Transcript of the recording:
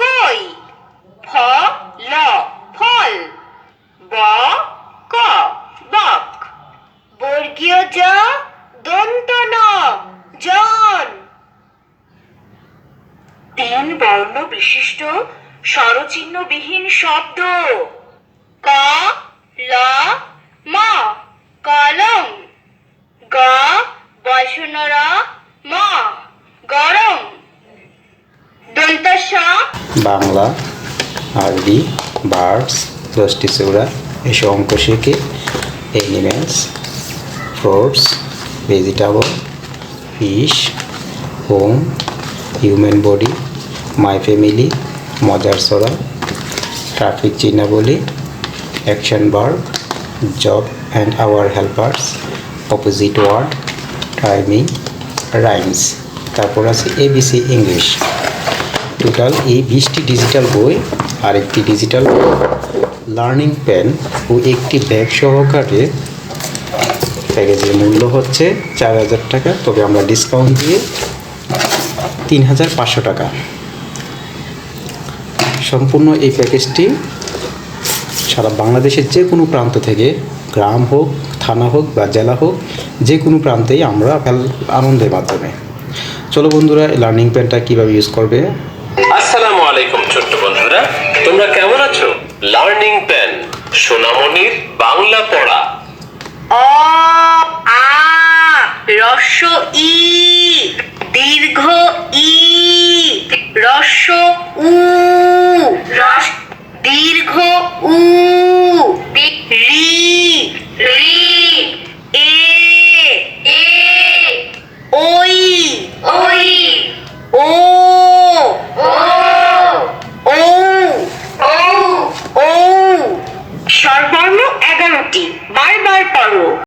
কই? ফ ল, ফল। ব, ক, বক। বর্গীয় জ, দন্ত ন, জন। তিন বর্ণ বিশিষ্ট স্বরচিহ্নবিহীন শব্দ। ক, ল, ম, কলম। গ বয়সনর ম গরম দন্ত স বাংলা, আরবি, বার্ডস, দশটি চৌড়া এসব অঙ্ক শিখে animals fruits, vegetable, fish, home, human body, my family, মজার সরা traffic চিহ্নাবলী, action verb job and our helpers, opposite word, timing, rhymes. তারপর আছে এবিসি ইংলিশ। টোটাল এই বিশটি ডিজিটাল বই আর একটি ডিজিটাল লার্নিং পেন ও একটি ব্যাগ সহকারে প্যাকেজের মূল্য হচ্ছে চার হাজার টাকা। তবে আমরা ডিসকাউন্ট দিয়ে তিন হাজার পাঁচশো টাকা। সম্পূর্ণ এই প্যাকেজটি সারা বাংলাদেশের যে কোনো প্রান্ত থেকে, গ্রাম হোক, থানা হোক বা জেলা হোক, যে কোনো প্রান্তেই আমরা আনন্দের মাধ্যমে। চলো বন্ধুরা লার্নিং পেনটা কীভাবে ইউজ করবে? ছোট্ট বন্ধুরা, তোমরা কেমন আছো? লার্নিং পেন সোনামণির বাংলা পড়া। অ আ রস্য ই, দীর্ঘ ই, রস্য উ, রস, দীর্ঘ উ।